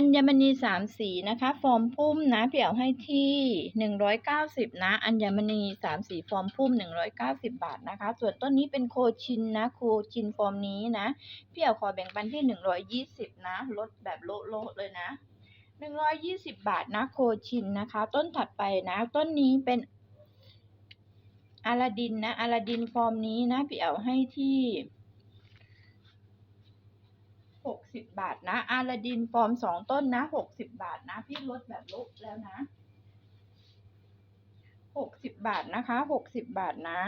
อัญมณีสามสีนะคะฟอร์มพุ่มนะพี่เอาให้ที่หนึ่งร้อยเก้าสิบนะอัญมณีสามสีฟอร์มพุ่มหนึ่งร้อยเก้าสิบบาทนะคะ ส่วนต้นนี้เป็นโคชินนะโคชินฟอร์มนี้นะพี่เอาขอแบ่งปันที่หนึ่งร้อยยี่สิบนะลดแบบโละโลเลยนะหนึ่งร้อยยี่สิบบาทนะโคชินนะคะ ต้นถัดไปนะต้นนี้เป็นอาลาดินนะอาลาดินฟอร์มนี้นะพี่เอาให้ที่ หกสิบบาทนะ อาลาดินฟอร์มสองต้นนะหกสิบบาทนะ พี่ลดแบบลบแล้วนะหกสิบบาทนะคะหกสิบบาทนะ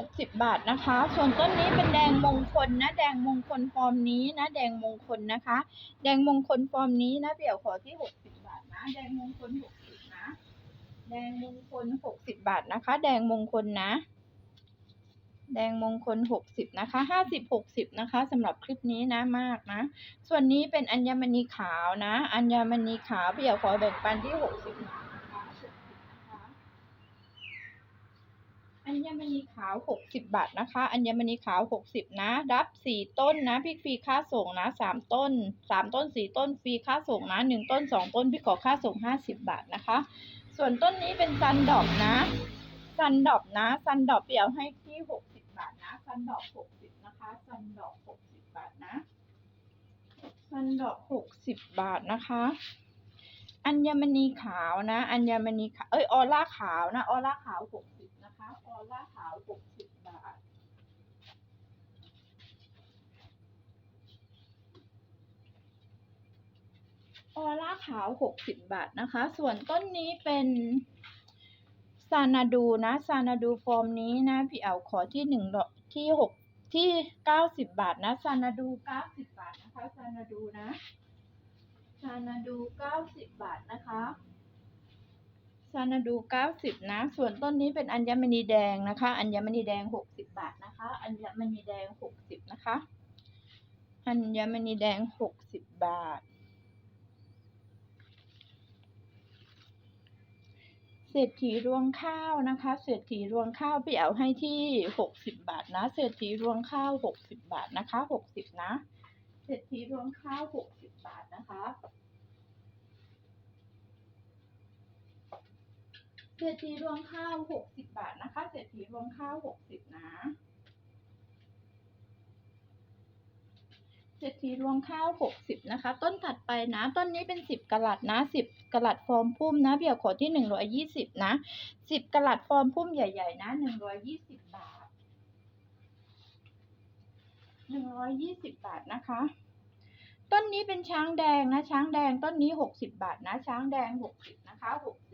60 บาทนะคะ ส่วนต้นนี้เป็นแดงมงคลนะ แดงมงคลฟอร์มนี้นะ แดงมงคลนะคะ แดงมงคลฟอร์มนี้นะเบี่ยวขอที่ 60 บาทนะ แดงมงคล 60 นะ แดงมงคล 60 บาทนะคะ แดงมงคลนะ แดงมงคล 60 นะคะ 50 60 นะคะสำหรับคลิปนี้นะมากนะ ส่วนนี้เป็นอัญมณีขาวนะ อัญมณีขาวเบี่ยวขอแบ่งปันที่ 60 อัญมณีขาว 60 บาทนะคะ อัญมณีขาว 60 นะ รับ 4 ต้นนะ พี่ฟรีค่าส่งนะ 3 ต้น 3 ต้น 4 ต้น ฟรีค่าส่งนะ 1 ต้น 2 ต้น พี่ขอค่าส่ง 50 บาทนะคะ ส่วนต้นนี้เป็นซันดอกนะ ซันดอกนะ ซันดอกเปียวให้ที่ 60 บาทนะ ซันดอก 60 นะคะ ซันดอก 60 บาทนะ ซันดอก 60 บาทนะคะอัญมณีขาวนะ อัญมณีขาว เอ้ย ออร่าขาวนะ ออร่าขาว 60 อลลาร์ขาวหกบาท ออลลาขาว60บาทนะคะ ส่วนต้นนี้เป็นซานาดูนะซานาดูฟอร์มนี้นะ พี่เอาขอที่หนึ่งที่หกที่เก้าสิบบาทนะซานาดูเก้าสิบบาทนะคะซานาดูนะซานาดูเก้าสิบบาทนะคะ ซานาดูเก้าสิบนะ ส่วนต้นนี้เป็นอัญมณีแดงนะคะ อัญมณีแดงหกสิบาทนะคะ อัญมณีแดงหกสิบนะคะ อัญมณีแดงหกสิบาท เศรษฐีรวงข้าวนะคะ เศรษฐีรวงข้าวพี่เอาให้ที่หกสิบาทนะ เศรษฐีรวงข้าวหกสิบาทนะคะหกสิบนะ เศรษฐีรวงข้าวหกสิบบาทนะคะ เศรษฐีรวงข้าวหกสิบบาทนะคะ เศรษฐีรวงข้าวหกสิบนะ เศรษฐีรวงข้าวหกสิบนะคะ ต้นถัดไปนะ ต้นนี้เป็นสิบกะลัดนะสิบกะลัดฟอร์มพุ่มนะ เบี่ยวขอที่หนึ่งร้อยยี่สิบนะสิบกะลัดฟอร์มพุ่มใหญ่ ๆ นะหนึ่งร้อยยี่สิบบาทหนึ่งร้อยยี่สิบบาทนะคะต้นนี้เป็นช้างแดงนะ ช้างแดงต้นนี้หกสิบบาทนะ ช้างแดงหกสิบนะคะหกส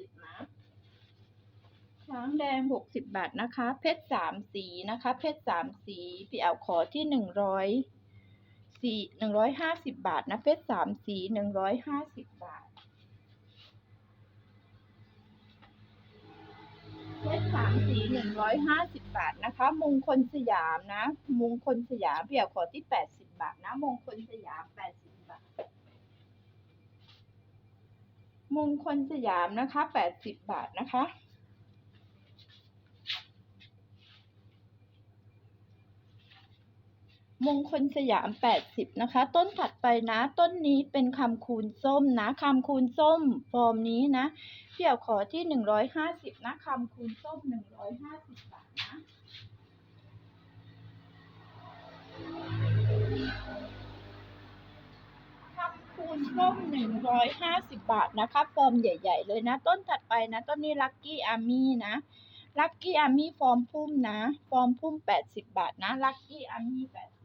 ช้างแดงหกสิบบาทนะคะ เพชรสามสีนะคะ เพชรสามสีพี่เอาขอที่หนึ่งร้อยสี่หนึ่งร้อยห้าสิบบาทนะ เพชรสามสีหนึ่งร้อยห้าสิบบาท เพชรสามสีหนึ่งร้อยห้าสิบบาทนะคะ มงคลสยามนะ มงคลสยามพี่เอาขอที่แปดสิบบาทนะ มงคลสยามแปดสิบบาทมงคลสยามนะคะแปดสิบบาทนะคะ มงคลสยาม 80 นะคะ ต้นถัดไปนะ ต้นนี้เป็นคำคูณส้มนะคำคูณส้ม ฟอร์มนี้นะพี่เอ๋ขอที่ 150 นะคำคูณส้ม 150 บาทนะคำคูณส้ม 150 บาทนะคะฟอร์มใหญ่ ๆ เลยนะ ต้นถัดไปนะ ต้นนี้ลักกี้อาร์มี่นะลักกี้อาร์มี่ฟอร์มพุ่มนะ ฟอร์มพุ่ม 80 บาทนะลักกี้อาร์มี่80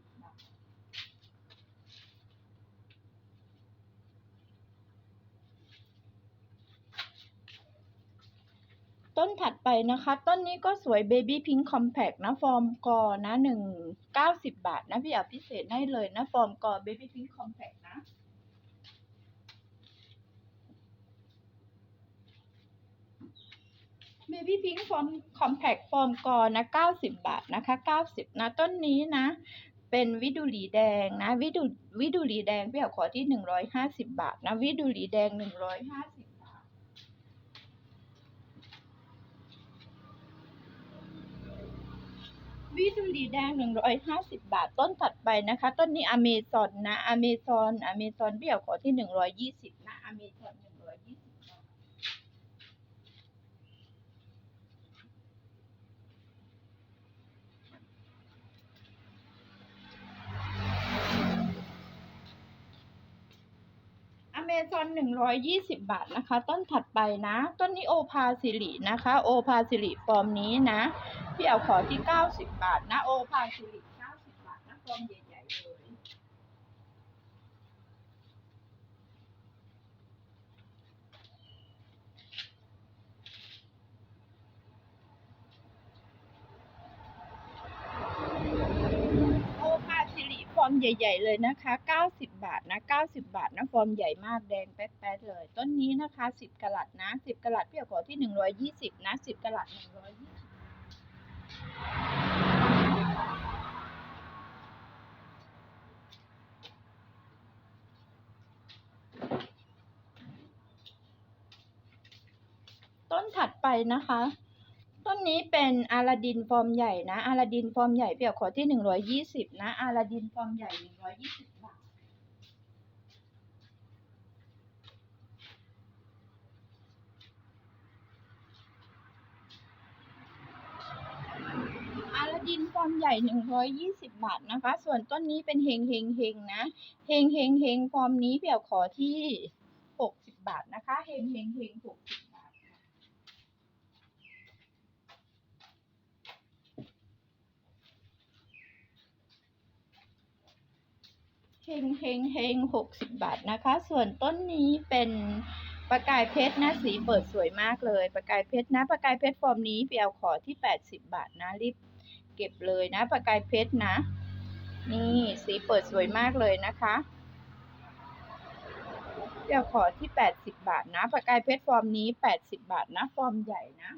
ต้นถัดไปนะคะ ต้นนี้ก็สวย Baby Pink Compact นะ ฟอร์มกอนะหนึ่งเก้าสิบบาทนะ พี่เอาพิเศษให้เลยนะ ฟอร์มกอ Baby Pink Compact นะ Baby Pink ฟอร์ม Compact ฟอร์มกอนะเก้าสิบบาทนะคะเก้าสิบนะต้นนี้นะ เป็นวิดูลีแดงนะ วิดูวิดูลีแดงพี่เอาขอที่หนึ่งร้อยห้าสิบบาทนะ วิดูลีแดงหนึ่งร้อยห้าสิบบาท วิตุลีแดงหนึ่งร้อยห้าสิบบาท ต้นถัดไปนะคะ ต้นนี้อเมซอนนะอเมซอนอเมซอนเบี้ยวขอที่หนึ่งร้อยยี่สิบนะอเมซอนหนึ่งร้อยยี่สิบบาท อเม ซอนหนึ่งร้อยยี่สิบบาทนะคะ ต้นถัดไปนะ ต้นนี้โอพาสิรินะคะ โอพาสิริฟอร์มนี้นะพี่เอาขอที่เก้าสิบบาทนะ โอพาสิริเก้าสิบบาทนะฟอร์มใหญ่ๆเลย โอพาสิริฟ อร์มใหญ่ ๆ เลยนะคะ 90 บาทนะ 90 บาทนะฟอร์มใหญ่มากแดงแป๊ดๆเลย ต้นนี้นะคะ 10กะลัดนะ 10กะลัดพี่ขอที่ 120 นะ 10กะลัด120ต้นถัดไปนะคะ ต้นนี้เป็นอาลาดินฟอร์มใหญ่นะ อาลาดินฟอร์มใหญ่เปียกขอที่หนึ่งร้อยยี่สิบนะ อาลาดินฟอร์มใหญ่หนึ่งร้อยยี่สิบบาท อาลาดินฟอร์มใหญ่หนึ่งร้อยยี่สิบบาทนะคะ ส่วนต้นนี้เป็นเฮงเฮงเฮงนะ เฮงเฮงเฮงฟอร์มนี้เปียกขอที่หกสิบบาทนะคะ เฮงเฮงเฮงหกสิบบาท เฮงเฮงเฮงหกสิบบาทนะคะ ส่วนต้นนี้เป็นประกายเพชรนะสีเปิดสวยมากเลย ประกายเพชรนะ ประกายเพชรฟอร์มนี้เปียวขอที่แปดสิบบาทนะรีบเก็บเลยนะ ประกายเพชรนะ นี่สีเปิดสวยมากเลยนะคะเปียวขอที่แปดสิบบาทนะ ประกายเพชรฟอร์มนี้แปดสิบบาทนะ ฟอร์มใหญ่นะ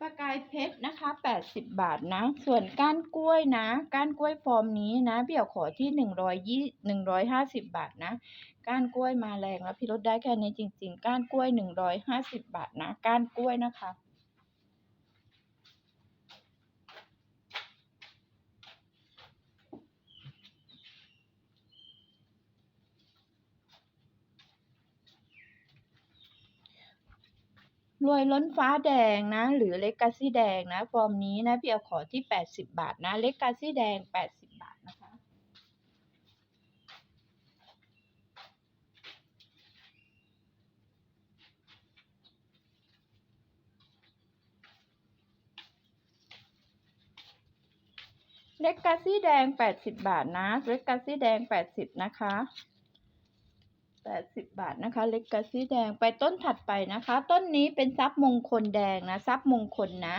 ประกายเพชรนะคะ 80 บาทนะ ส่วนก้านกล้วยนะ ก้านกล้วยฟอร์มนี้นะเบี่ยวขอที่ 120 150 บาทนะ ก้านกล้วยมาแรงแล้วพี่ลดได้แค่นี้จริง ๆ ก้านกล้วย 150 บาทนะ ก้านกล้วยนะคะ รวยล้นฟ้าแดงนะ หรือเล็กกาซี่แดงนะ ฟอร์มนี้นะ พี่เอาขอที่ 80 บาทนะ เล็กกาซี่แดง 80 บาทนะคะ เล็กกาซี่แดง 80 บาทนะ เล็กกาซี่แดง 80 นะคะ 80 บาทนะคะ เล็กกาซี่แดงไปต้นถัดไปนะคะ ต้นนี้เป็นซับมงคลแดงนะซับมงคลนะ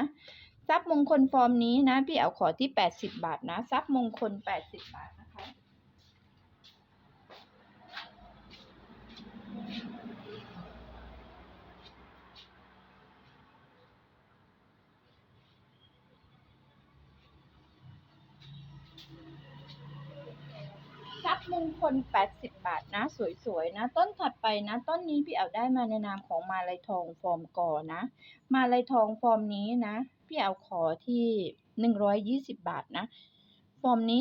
ซับมงคลฟอร์มนี้นะ พี่เอาขอที่ 80 บาทนะซับมงคล 80 บาท ทรัพย์มงคล 80 บาทนะ สวยๆนะ ต้นถัดไปนะ ต้นนี้พี่เอาได้มาในนามของมาลายทองฟอร์มกอนะ มาลายทองฟอร์มนี้นะ พี่เอาขอที่ 120 บาทนะ ฟอร์มนี้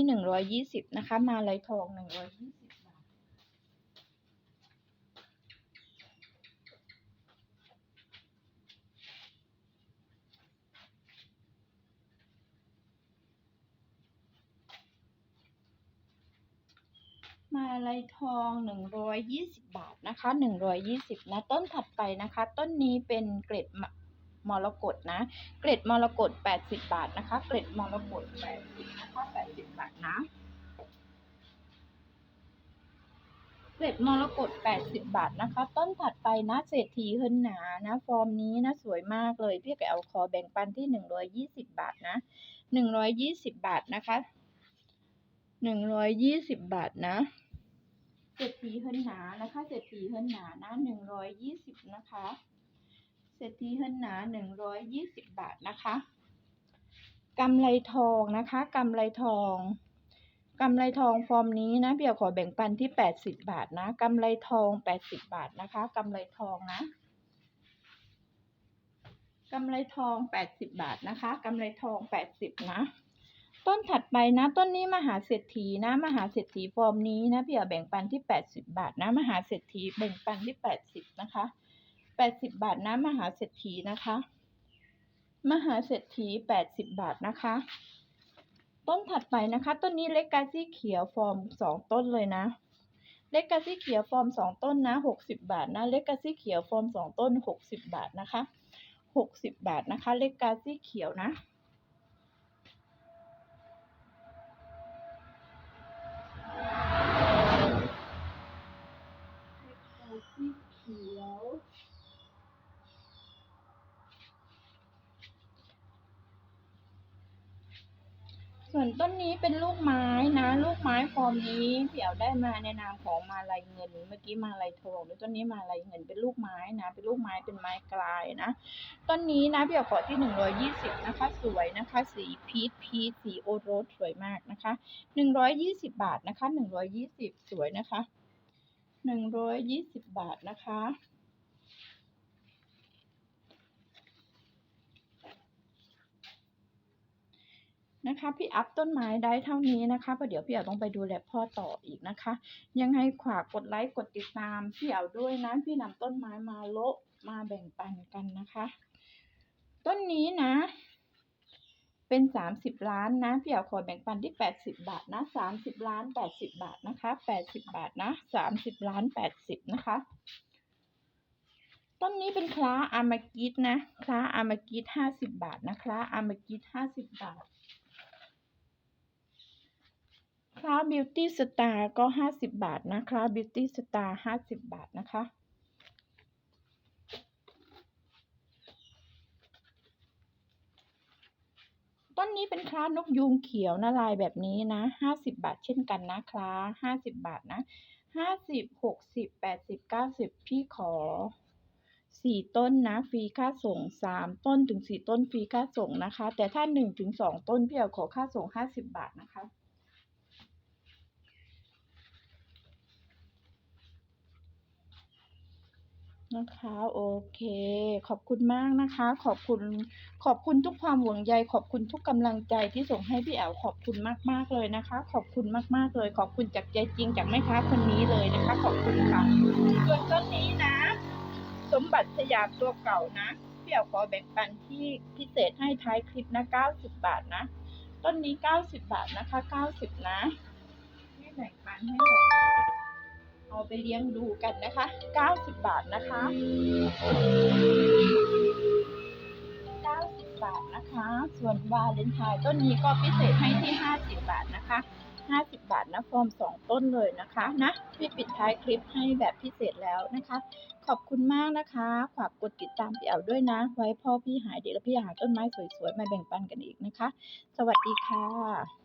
120 นะคะ มาลายทอง 120 มาลายทอง 120 บาทนะคะ 120 นะ ต้นถัดไปนะคะ ต้นนี้เป็นเกล็ดมรกตนะ เกล็ดมรกต80 บาทนะคะ เกล็ดมรกต80นะคะ80 บาทนะ เกล็ดมรกต80 บาทนะคะ ต้นถัดไปนะ เศรษฐีเฮินหนา นะ ฟอร์มนี้นะ สวยมากเลย พี่แกเอาคอแบ่งปันที่ 120 บาทนะ 120 บาทนะคะ 120บบาทนะเศรษฐีเฮินหนานะคะเศรษฐีเฮินหนานะ120นะคะเศรษฐีเฮินหนา120บบาทนะคะกำไรทองนะคะกำไรทองกำไรทองฟอร์มนี้นะพี่เอาขอแบ่งปันที่แปดสิบบาทนะกำไรทองแปดสิบบาทนะคะกำไรทองนะกำไรทองแปดสิบบาทนะคะกำไรทองแปดสิบนะ ต้นถัดไปนะ ต้นนี้มหาเศรษฐีนะ มหาเศรษฐีฟอร์มนี้นะพี่เอาแบ่งปันที่แปดสิบาทนะ มหาเศรษฐีแบ่งปันที่แปดสิบนะคะแปดสิบาทนะ มหาเศรษฐีนะคะ มหาเศรษฐีแปดสิบาทนะคะ ต้นถัดไปนะคะ ต้นนี้เล็กกาซี่เขียวฟอร์มสองต้นเลยนะเล็กกาซี่เขียวฟอร์มสองต้นนะหกสิบาทนะเล็กกาซี่เขียวฟอร์มสองต้นหกสิบาทนะคะหกสิบาทนะคะเล็กกาซี่เขียวนะ เล็กกาซี่เขียว ส่วนต้นนี้เป็นลูกไม้นะ ลูกไม้ฟอร์มนี้พี่เอาได้มาในนามของมาลายเงิน เมื่อกี้มาลายทองแล้วต้นนี้มาลายเงินเป็นลูกไม้นะ เป็นลูกไม้เป็นไม้กลายนะต้นนี้นะพี่เอาขอที่หนึ่งร้อยยี่สิบนะคะ สวยนะคะ สีพีชพีชสีโอโรสสวยมากนะคะหนึ่งร้อยยี่สิบบาทนะคะหนึ่งร้อยยี่สิบสวยนะคะหนึ่งร้อยยี่สิบบาทนะคะ นะคะ พี่อัพต้นไม้ได้เท่านี้นะคะเพราะเดี๋ยวพี่เอาต้องไปดูแลพ่อต่ออีกนะคะ ยังไงฝากกดไลค์กดติดตามพี่เอาด้วยนะพี่นำต้นไม้มาโละมาแบ่งปันกันนะคะ ต้นนี้นะ เป็นสามสิบล้านนะพี่เอาขอแบ่งปันที่แปดสิบบาทนะสามสิบล้านแปดสิบบาทนะคะแปดสิบบาทนะสามสิบล้านแปดสิบนะคะต้นนี้เป็นคล้าอามากิดนะ คล้าอามากิดห้าสิบบาทนะคล้าอามากิดห้าสิบบาท คลาบิวตี้สตาร์ก็ห้าสิบบาทนะคลาบิวตี้สตาร์ห้าสิบบาทนะคะต้นนี้เป็นคลานกยูงเขียวนะลายแบบนี้นะห้าสิบบาทเช่นกันนะคลาห้าสิบบาทนะห้าสิบหกสิบแปดสิบเก้าสิบพี่ขอสี่ต้นนะฟรีค่าส่งสามต้นถึงสี่ต้นฟรีค่าส่งนะคะ แต่ถ้าหนึ่งถึงสองต้นพี่เอาขอค่าส่งห้าสิบบาทนะคะ นะคะ โอเค ขอบคุณมากนะคะ ขอบคุณ ขอบคุณทุกความห่วงใย ขอบคุณทุกกำลังใจที่ส่งให้พี่แอลขอบคุณมาก ๆ เลยนะคะ ขอบคุณมาก ๆ เลย ขอบคุณจากใจจริงจากแม่ค้าคนนี้เลยนะคะ ขอบคุณค่ะส่วนต้นนี้นะ สมบัติสยามตัวเก่านะพี่แอลขอแบ่งปันที่พิเศษให้ท้ายคลิปนะ90 บาทนะ ต้นนี้ 90 บาทนะคะ 90 นะให้แบ่งปันให้แบบ เอาไปเลี้ยงดูกันนะคะ 90 บาทนะคะ 90 บาทนะคะ ส่วนวาเลนไทน์ต้นนี้ก็พิเศษให้ที่ 50 บาทนะคะ 50 บาทนะฟอร์ม 2 ต้นเลยนะคะนะพี่ปิดท้ายคลิปให้แบบพิเศษแล้วนะคะ ขอบคุณมากนะคะฝากกดติดตามพี่แอวด้วยนะ ไว้พ่อพี่หายเด็กแล้วพี่หาต้นไม้สวยๆ มาแบ่งปันกันอีกนะคะ สวัสดีค่ะ